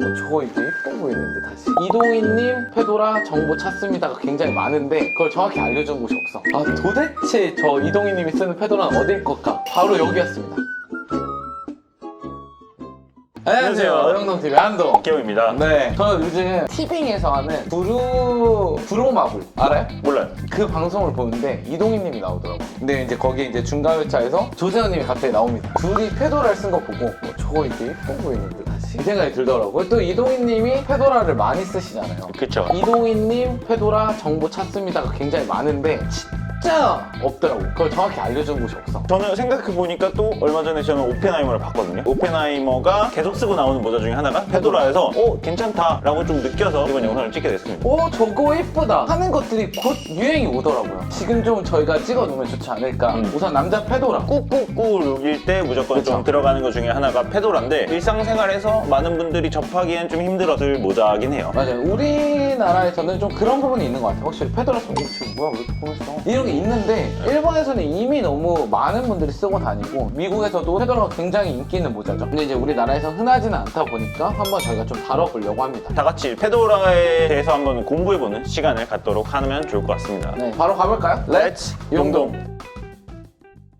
어, 저거 이게 예뻐 보이는데 다시. 이동희님 페도라 정보 찾습니다가 굉장히 많은데 그걸 정확히 알려준 곳이 없어. 아 도대체 저 이동희님이 쓰는 페도라는 어딜 걸까? 바로 여기였습니다 안녕하세요 안녕하세요. 영동TV 한동 개호입니다. 네 저는 요즘 티빙에서 하는 브루 브로마블 알아요? 몰라요. 그 방송을 보는데 이동희님이 나오더라고요. 근데 이제 거기 이제 중간 회차에서 조세호님이 갑자기 나옵니다. 둘이 페도라를 쓴거 보고 어, 저거 이게 예뻐 보이는데 다시 이 생각이 들더라고요. 또 이동희님이 페도라를 많이 쓰시잖아요. 그쵸. 이동희님 페도라 정보 찾습니다가 굉장히 많은데 진짜 없더라고. 그걸 정확히 알려준 곳이 없어. 저는 생각해보니까 또 얼마 전에 저는 오펜하이머를 봤거든요. 오펜하이머가 계속 쓰고 나오는 모자 중에 하나가 페도라에서 어, 괜찮다라고 좀 느껴서 이번 영상을 찍게 됐습니다. 오 저거 예쁘다 하는 것들이 곧 유행이 오더라고요. 지금 좀 저희가 찍어놓으면 좋지 않을까. 음. 우선 남자 페도라. 꾹꾹꾹일 때 무조건 그쵸. 좀 들어가는 것 중에 하나가 페도라인데 일상생활에서 많은 분들이 접하기엔 좀 힘들었을 모자긴 해요. 맞아요. 우리나라에서는 좀 그런 부분이 있는 것 같아요. 확실히 페도라 쓰면 어, 지금 뭐야 왜 이렇게 보냈어? 이런 게 있는데 일본에서는 이미 너무 많은 분들이 쓰고 다니고 미국에서도 페도라가 굉장히 인기 있는 모자죠. 근데 이제 우리나라에서 흔하지는 않다 보니까 한번 저희가 좀 다뤄보려고 합니다. 다 같이 페도라에 대해서 한번 공부해보는 시간을 갖도록 하면 좋을 것 같습니다. 네, 바로 가볼까요? 렛츠 용동.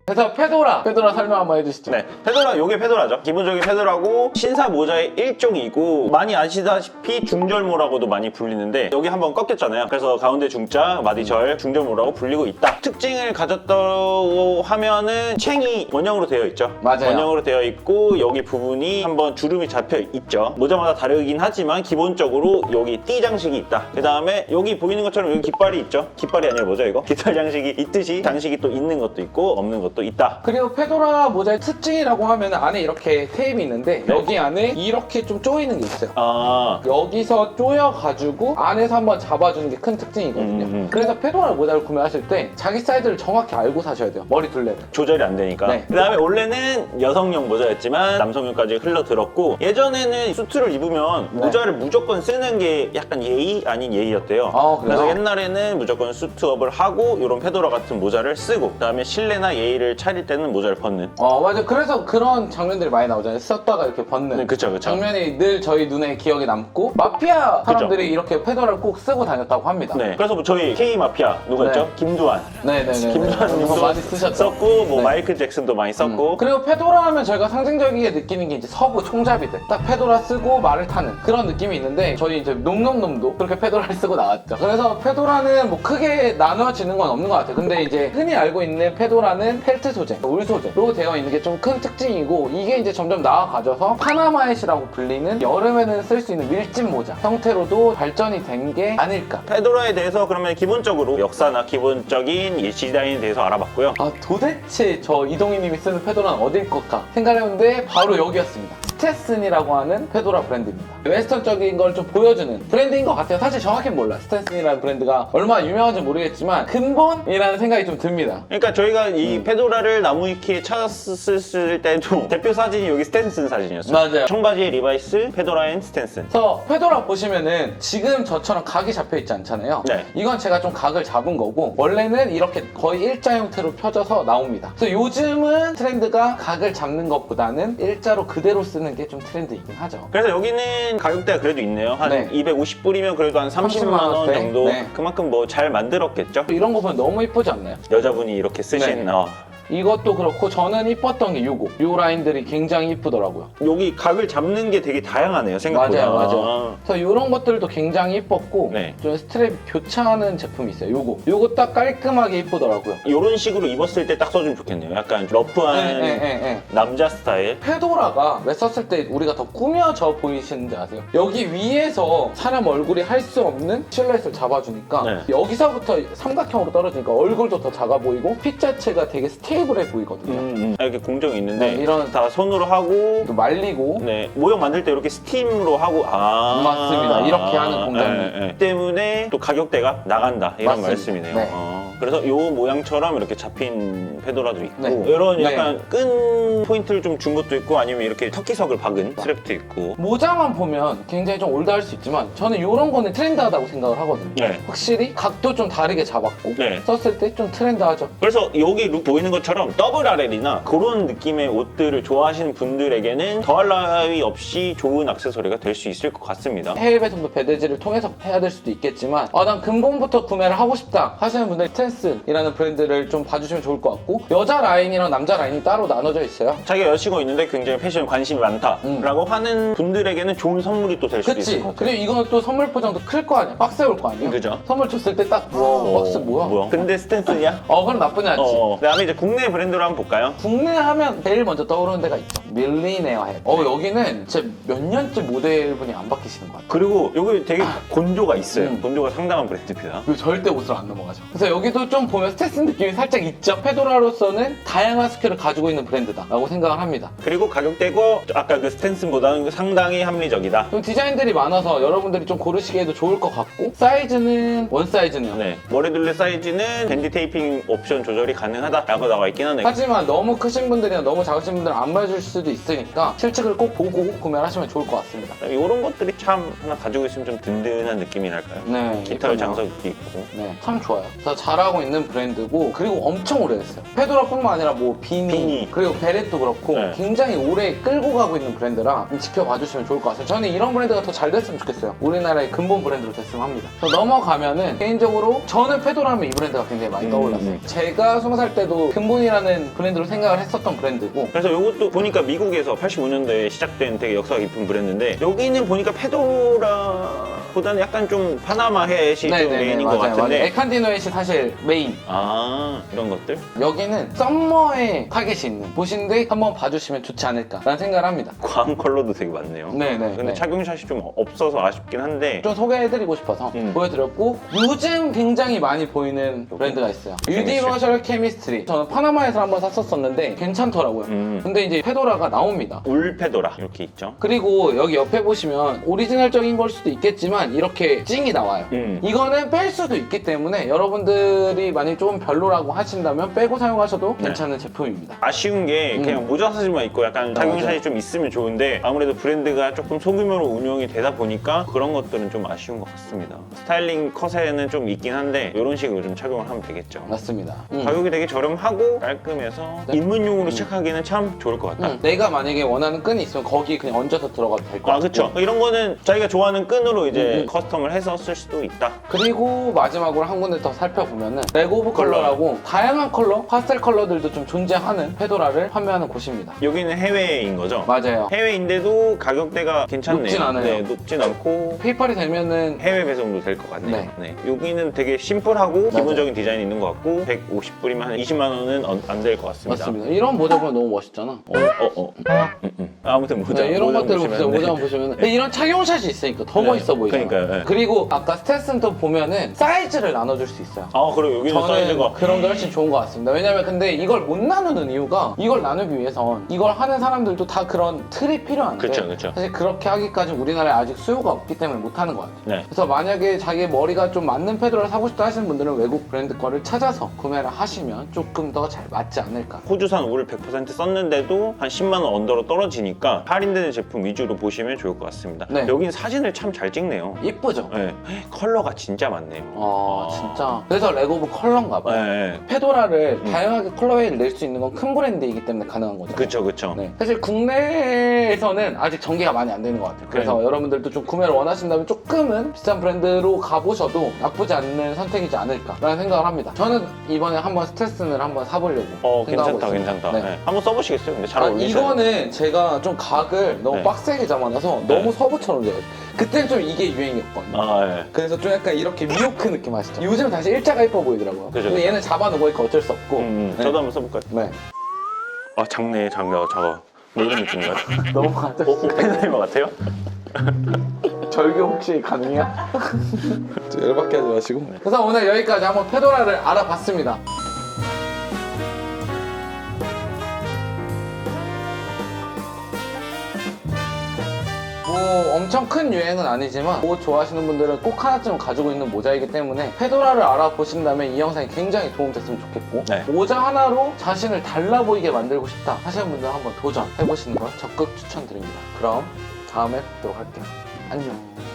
그래서 페도라, 페도라 설명 한번 해주시죠. 네, 페도라, 요게 페도라죠. 기본적인 페도라고 신사 모자의 일종이고 많이 아시다시피 중절모라고도 많이 불리는데 여기 한번 꺾였잖아요. 그래서 가운데 중자, 마디절, 중절모라고 불리고 있다. 특징을 가졌다고 하면은 챙이 원형으로 되어 있죠. 맞아요. 원형으로 되어 있고 여기 부분이 한번 주름이 잡혀 있죠. 모자마다 다르긴 하지만 기본적으로 여기 띠 장식이 있다. 그 다음에 여기 보이는 것처럼 여기 깃발이 있죠. 깃발이 아니라 뭐죠 이거? 깃발 장식이 있듯이 장식이 또 있는 것도 있고 없는 것도 있다. 그리고 페도라 모자의 특징이라고 하면 안에 이렇게 테이프 있는데 네. 여기 안에 이렇게 좀 조이는 게 있어요. 아, 여기서 조여가지고 안에서 한번 잡아주는 게 큰 특징이거든요. 음, 음. 그래서 페도라 모자를 구매하실 때 자기 사이즈를 정확히 알고 사셔야 돼요. 머리 둘레를. 조절이 안 되니까. 네. 그다음에 원래는 여성용 모자였지만 남성용까지 흘러들었고 예전에는 수트를 입으면 네. 모자를 무조건 쓰는 게 약간 예의 아닌 예의였대요. 아, 그래요? 그래서 옛날에는 무조건 수트업을 하고 이런 페도라 같은 모자를 쓰고 그다음에 실내나 예의를 차릴 때는 모자를 벗는. 어, 맞아. 그래서 그런 장면들이 많이 나오잖아요. 썼다가 이렇게 벗는. 네, 그쵸, 그쵸. 장면이 늘 저희 눈에 기억에 남고, 마피아 사람들이 이렇게 페도라를 꼭 쓰고 다녔다고 합니다. 네. 그래서 뭐 저희 K 마피아 누가 네. 있죠? 김두한. 네네네. 김두한님도 많이 쓰셨죠. 썼고 뭐 네. 마이클 잭슨도 많이 썼고. 음. 그리고 페도라 하면 저희가 상징적이게 느끼는 게 이제 서부 총잡이들 딱 페도라 쓰고 말을 타는 그런 느낌이 있는데 저희 이제 놈놈놈도 그렇게 페도라를 쓰고 나왔죠 그래서 페도라는 뭐 크게 나눠지는 건 없는 것 같아요 근데 이제 흔히 알고 있는 페도라는 펠트 소재 울 소재로 되어 있는 게 좀 큰 특징이고 이게 이제 점점 나아가져서 파나마햇이라고 불리는 여름에는 쓸 수 있는 밀짚 모자 형태로도 발전이 된 게 아닐까. 페도라에 대해서 그러면 기본적으로 역사나 기본적인 이 디자인에 대해서 알아봤고요. 아 도대체 저 이동희님이 쓰는 페도라는 어딜 걸까 생각해봤는데 바로 여기였습니다 스테슨이라고 하는 페도라 브랜드입니다 웨스턴적인 걸 좀 보여주는 브랜드인 것 같아요 사실 정확히는 몰라 스테슨이라는 브랜드가 얼마나 유명한지 모르겠지만 근본이라는 생각이 좀 듭니다 그러니까 저희가 이 페도라를 나무위키에 찾았을 때도 대표 사진이 여기 스탠슨 사진이었어요. 맞아요. 청바지에 리바이스, 페도라 앤 스탠슨. 그래서 페도라 보시면은 지금 저처럼 각이 잡혀 있지 않잖아요. 네. 이건 제가 좀 각을 잡은 거고 원래는 이렇게 거의 일자 형태로 펴져서 나옵니다. 그래서 요즘은 트렌드가 각을 잡는 것보다는 일자로 그대로 쓰는 게 좀 트렌드이긴 하죠. 그래서 여기는 가격대가 그래도 있네요. 한 네. 250불이면 그래도 한 30만 원 원대? 정도. 네. 그만큼 뭐 잘 만들었겠죠? 이런 거 보면 너무 이쁘지 않나요? 여자분이 이렇게 쓰신 네. 어, 이것도 그렇고 저는 이뻤던 게 요거. 요 라인들이 굉장히 이쁘더라고요. 여기 각을 잡는 게 되게 다양하네요. 생각보다. 맞아요, 맞아요. 그래서 이런 것들도 굉장히 이뻤고 네. 좀 스트랩 교차하는 제품이 있어요. 요거. 요거 딱 깔끔하게 이쁘더라고요. 이런 식으로 입었을 때 딱 써주면 좋겠네요. 약간 러프한 네, 네, 네, 네. 남자 스타일. 페도라가 왜 썼을 때 우리가 더 꾸며져 보이시는지 아세요? 여기 위에서 사람 얼굴이 할 수 없는 실루엣을 잡아주니까 네. 여기서부터 삼각형으로 떨어지니까 얼굴도 더 작아 보이고 핏 자체가 되게 스테이 블해 보이거든요. 음, 음. 이렇게 공정이 있는데 네, 이런- 다 손으로 하고 또 말리고 네 모형 만들 때 이렇게 스팀으로 하고 아 맞습니다. 이렇게 하는 공장이. 네, 네. 때문에 또 가격대가 나간다 이런 맞습니다. 말씀이네요. 네. 어. 그래서 요 모양처럼 이렇게 잡힌 페도라도 있고 네. 이런 네. 약간 끈 포인트를 좀 준 것도 있고 아니면 이렇게 터키석을 박은 스트랩도 있고 모자만 보면 굉장히 좀 올드할 수 있지만 저는 이런 거는 트렌드하다고 생각을 하거든요. 네. 확실히 각도 좀 다르게 잡았고 네. 썼을 때 좀 트렌드하죠. 그래서 여기 룩 보이는 것처럼 더블 RL이나 그런 느낌의 옷들을 좋아하시는 분들에게는 더할 나위 없이 좋은 액세서리가 될 수 있을 것 같습니다. 해외 배송도 배대지를 통해서 해야 될 수도 있겠지만 아, 난 근본부터 구매를 하고 싶다 하시는 분들 텐 스이라는 브랜드를 좀 봐주시면 좋을 것 같고 여자 라인이랑 남자 라인이 따로 나눠져 있어요. 자기가 여자친구 있는데 굉장히 패션에 관심이 많다라고 하는 분들에게는 좋은 선물이 또 될 수도 있을 그치? 것 같아요. 그리고 이거는 또 선물 포장도 클 거 아니야? 박스 올거 아니야? 그죠. 선물 줬을 때딱 우와 박스 뭐야? 근데 스탠스냐? 어 그럼 나쁘지 않지. 어. 그다음에 이제 국내 브랜드로 한번 볼까요? 국내 하면 제일 먼저 떠오르는 데가 있죠. 밀리네어 해. 어 여기는 진짜 몇 년째 모델분이 안 바뀌시는 것 같아요. 그리고 여기 되게 곤조가 있어요. 음. 곤조가 상당한 브랜드입니다. 절대 옷을 안 넘어가죠. 그래서 여기 도 좀 보면 스테스 느낌이 살짝 있죠. 페도라로서는 다양한 스킬을 가지고 있는 브랜드다라고 생각을 합니다. 그리고 가격대고 아까 그 스탠스보다는 상당히 합리적이다. 좀 디자인들이 많아서 여러분들이 좀 고르시기에도 좋을 것 같고 사이즈는 원 사이즈네요. 네. 머리둘레 사이즈는 밴드 테이핑 옵션 조절이 가능하다라고 나와 있긴 하네. 하지만 너무 크신 분들이나 너무 작으신 분들은 안 맞을 수도 있으니까 실측을 꼭 보고 구매를 하시면 좋을 것 같습니다. 이런 것들이 참 하나 가지고 있으면 좀 든든한 느낌이랄까요? 네, 깃털 이쁘네요. 장석이 있고. 네, 참 좋아요. 그래서 잘하 고 있는 브랜드고 그리고 엄청 오래됐어요. 페도라뿐만 아니라 뭐 비니, 비니. 그리고 베렛도 그렇고 네. 굉장히 오래 끌고 가고 있는 브랜드라 좀 지켜봐 주시면 좋을 것 같아요. 저는 이런 브랜드가 더 잘 됐으면 좋겠어요. 우리나라의 근본 브랜드로 됐으면 합니다. 넘어가면은 개인적으로 저는 페도라면 이 브랜드가 굉장히 많이 음, 떠올랐어요. 음. 제가 스무 살 때도 근본이라는 브랜드로 생각을 했었던 브랜드고 그래서 이것도 보니까 미국에서 85년도에 시작된 되게 역사가 깊은 브랜드인데 여기는 보니까 페도라 보다는 약간 좀 파나마 햇이 좀 메인인 것 같은데 에칸디노 햇이 사실 메인. 아 이런 것들? 여기는 썸머에 타겟이 있는 곳인데 한번 봐주시면 좋지 않을까라는 생각을 합니다. 광 컬러도 되게 많네요. 네네. 근데 착용샷이 좀 없어서 아쉽긴 한데 좀 소개해드리고 싶어서 음. 보여드렸고 요즘 굉장히 많이 보이는 브랜드가 있어요. 유니버셜 케미스트리. 저는 파나마에서 한번 샀었었는데 괜찮더라고요. 음. 근데 이제 페도라가 나옵니다. 울 페도라 이렇게 있죠. 그리고 여기 옆에 보시면 오리지널적인 걸 수도 있겠지만 이렇게 찡이 나와요. 음. 이거는 뺄 수도 있기 때문에 여러분들 이 만약 좀 별로라고 하신다면 빼고 사용하셔도 네. 괜찮은 제품입니다. 아쉬운 게 음. 그냥 모자 사진만 있고 약간. 착용샷이 좀 있으면 좋은데 아무래도 브랜드가 조금 소규모로 운영이 되다 보니까 그런 것들은 좀 아쉬운 것 같습니다. 스타일링 컷에는 좀 있긴 한데 이런 식으로 좀 착용을 하면 되겠죠. 맞습니다. 음. 가격이 되게 저렴하고 깔끔해서 네. 입문용으로 시작하기는 참 좋을 것 같다. 음, 내가 만약에 원하는 끈이 있으면 거기 그냥 얹어서 들어가도 될것 아, 같고 그쵸. 이런 거는 자기가 좋아하는 끈으로 이제 음, 음. 커스텀을 해서 쓸 수도 있다. 그리고 마지막으로 한 군데 더 살펴보면 은 레고 오브 컬러. 컬러라고 다양한 컬러, 파스텔 컬러들도 좀 존재하는 페도라를 판매하는 곳입니다. 여기는 해외인 거죠? 맞아요. 해외인데도 가격대가 괜찮네요. 높진 않아요. 네, 높진 않고 페이팔이 되면은 해외 배송도 될 것 같네요. 네. 네. 여기는 되게 심플하고. 기본적인 디자인이 있는 것 같고 150불이면 한 20만 원은 안 될 것 같습니다. 맞습니다. 이런 모자 보면 너무 멋있잖아. 어, 어, 어. 음, 음. 아무튼 모자 네, 이런 모자 것들 보시면 보세요. 네. 모자 보시면 근데 이런 착용샷이 있으니까 더 네, 멋있어 보이잖아요. 그러니까요, 네. 그리고 아까 스탠스도 보면은 사이즈를 나눠줄 수 있어요. 아, 그 리고 여기는 저는 사이즈가 그런 게 훨씬 좋은 것 같습니다. 왜냐면 근데 이걸 못 나누는 이유가 이걸 나누기 위해선 이걸 하는 사람들도 다 그런 틀이 필요한데 그쵸, 그쵸. 사실 그렇게 하기까지 우리나라에 아직 수요가 없기 때문에 못 하는 것 같아요. 네. 그래서 만약에 자기 머리가 좀 맞는 패드를 사고 싶다 하시는 분들은 외국 브랜드 거를 찾아서 구매를 하시면 조금 더 잘 맞지 않을까. 호주산 울100% 썼는데도 한 10만 원 언더로 떨어지니까 할인되는 제품 위주로 보시면 좋을 것 같습니다. 네. 여긴 사진을 참 잘 찍네요. 이쁘죠? 네. 컬러가 진짜 많네요. 어, 아. 진짜. 그래서 레고 브 컬러인가 봐요. 네, 네. 페도라를 음. 다양하게 컬러웨이를 낼 수 있는 건 큰 브랜드이기 때문에 가능한 거죠. 그쵸, 그쵸. 네. 사실 국내에서는 아직 전개가 많이 안 되는 것 같아요. 그래서 네. 여러분들도 좀 구매를 원하신다면 조금은 비싼 브랜드로 가보셔도 나쁘지 않는 선택이지 않을까라는 생각을 합니다. 저는 이번에 한번 스테슨을 한번 사보려고 어, 생각하고 괜찮다, 있습니다. 괜찮다. 네. 네. 한번 써보시겠어요? 근데 잘 아, 어울리셔요. 이거는 제가 좀 각을 너무 네. 빡세게 잡아놔서 네. 너무 서부처럼 돼요. 그때는 좀 이게 유행이었거든요. 아, 예. 그래서 좀 약간 이렇게 미호크 느낌 아시죠? 요즘 다시 일자가 예뻐 보이더라고요. 그죠, 근데 그죠. 얘는 잡아놓으니까 어쩔 수 없고. 음, 음. 네. 저도 한번 써볼까요? 네. 아, 작네, 작아, 작아. 뭐 이런 느낌인가요? 너무 어, 가져. 어, 펜드레이머 같아요? 절교 혹시 가능해요? 열받게 하지 마시고. 그래서 오늘 여기까지 한번 페도라를 알아봤습니다. 뭐 엄청 큰 유행은 아니지만 모 좋아하시는 분들은 꼭 하나쯤 가지고 있는 모자이기 때문에 페도라를 알아보신다면 이 영상이 굉장히 도움됐으면 좋겠고 네. 모자 하나로 자신을 달라 보이게 만들고 싶다 하시는 분들 한번 도전해보시는 걸 적극 추천드립니다. 그럼 다음에 뵙도록 할게요. 안녕.